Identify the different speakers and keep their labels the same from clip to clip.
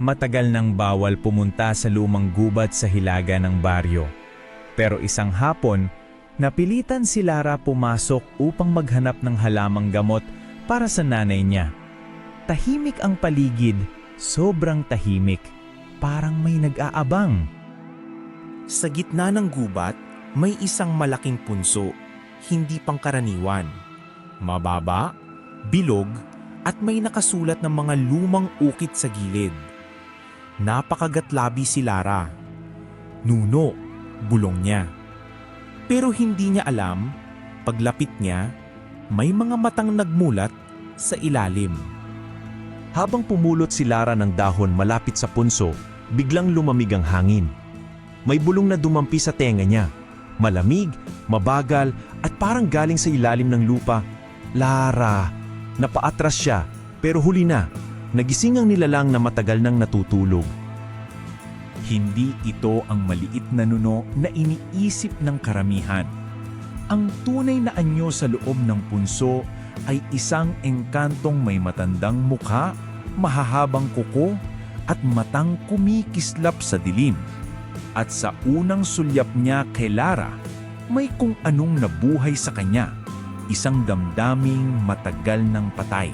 Speaker 1: Matagal nang bawal pumunta sa lumang gubat sa hilaga ng baryo. Pero isang hapon, napilitan si Lara pumasok upang maghanap ng halamang gamot para sa nanay niya. Tahimik ang paligid, sobrang tahimik, parang may nag-aabang.
Speaker 2: Sa gitna ng gubat, may isang malaking punso, hindi pangkaraniwan. Mababa, bilog, at may nakasulat ng mga lumang ukit sa gilid. Napakagatlabi si Lara. Nuno, bulong niya. Pero hindi niya alam, paglapit niya, may mga matang nagmulat sa ilalim.
Speaker 3: Habang pumulot si Lara ng dahon malapit sa punso, biglang lumamig ang hangin. May bulong na dumampi sa tenga niya. Malamig, mabagal, at parang galing sa ilalim ng lupa. Lara! Napaatras siya, pero huli na. Nagising ang nilalang na matagal nang natutulog.
Speaker 1: Hindi ito ang maliit na nuno na iniisip ng karamihan. Ang tunay na anyo sa loob ng punso ay isang engkantong may matandang mukha, mahahabang kuko, at matang kumikislap sa dilim. At sa unang sulyap niya kay Lara, may kung anong nabuhay sa kanya, isang damdaming matagal ng patay.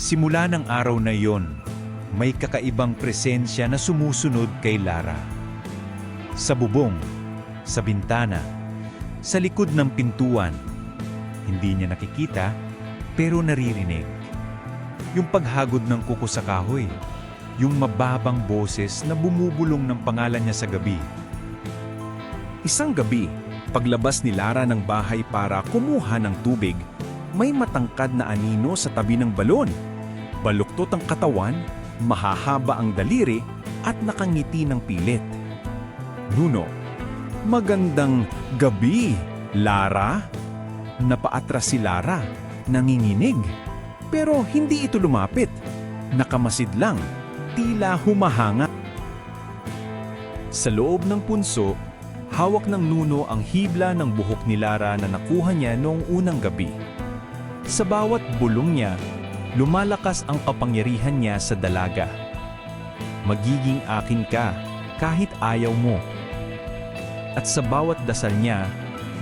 Speaker 1: Simula ng araw na yon, may kakaibang presensya na sumusunod kay Lara. Sa bubong, sa bintana, sa likod ng pintuan. Hindi niya nakikita, pero naririnig. Yung paghagod ng kuko sa kahoy, yung mababang boses na bumubulong ng pangalan niya sa gabi.
Speaker 2: Isang gabi, paglabas ni Lara ng bahay para kumuha ng tubig, may matangkad na anino sa tabi ng balon. Baluktot ang katawan, mahahaba ang daliri at nakangiti ng pilit. Nuno, magandang gabi, Lara. Napaatras si Lara, nanginginig. Pero hindi ito lumapit. Nakamasid lang, tila humahanga. Sa loob ng punso, hawak ng Nuno ang hibla ng buhok ni Lara na nakuha niya noong unang gabi. Sa bawat bulong niya, lumalakas ang kapangyarihan niya sa dalaga. Magiging akin ka kahit ayaw mo. At sa bawat dasal niya,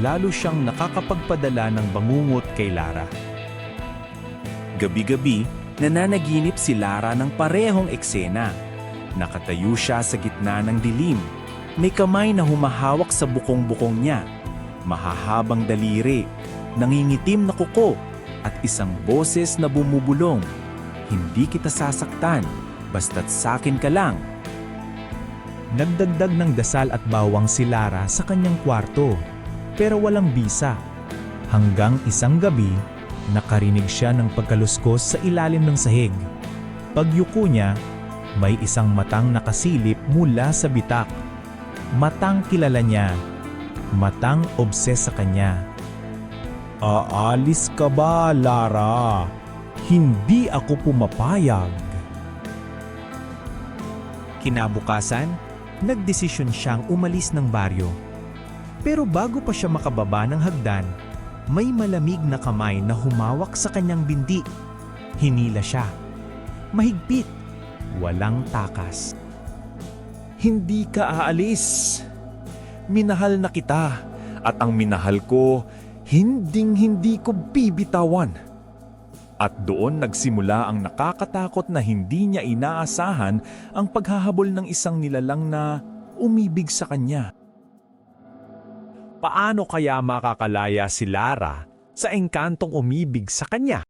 Speaker 2: lalo siyang nakakapagpadala ng bangungot kay Lara. Gabi-gabi, nananaginip si Lara ng parehong eksena. Nakatayo siya sa gitna ng dilim. May kamay na humahawak sa bukong-bukong niya. Mahahabang daliri, nangingitim na kuko, at isang boses na bumubulong. Hindi kita sasaktan, basta't sakin ka lang.
Speaker 1: Nagdagdag ng dasal at bawang si Lara sa kanyang kwarto, pero walang bisa. Hanggang isang gabi, nakarinig siya ng pagkaluskos sa ilalim ng sahig. Pagyuko niya, may isang matang nakasilip mula sa bitak. Matang kilala niya, matang obses sa kanya. Aalis ka ba, Lara? Hindi ako pumapayag. Kinabukasan, nagdesisyon siyang umalis ng baryo. Pero bago pa siya makababa ng hagdan, may malamig na kamay na humawak sa kanyang bindi. Hinila siya. Mahigpit. Walang takas.
Speaker 2: Hindi ka aalis. Minahal na kita at ang minahal ko, hinding-hindi ko bibitawan. At doon nagsimula ang nakakatakot na hindi niya inaasahan ang paghahabol ng isang nilalang na umibig sa kanya. Paano kaya makakalaya si Lara sa engkantong umibig sa kanya?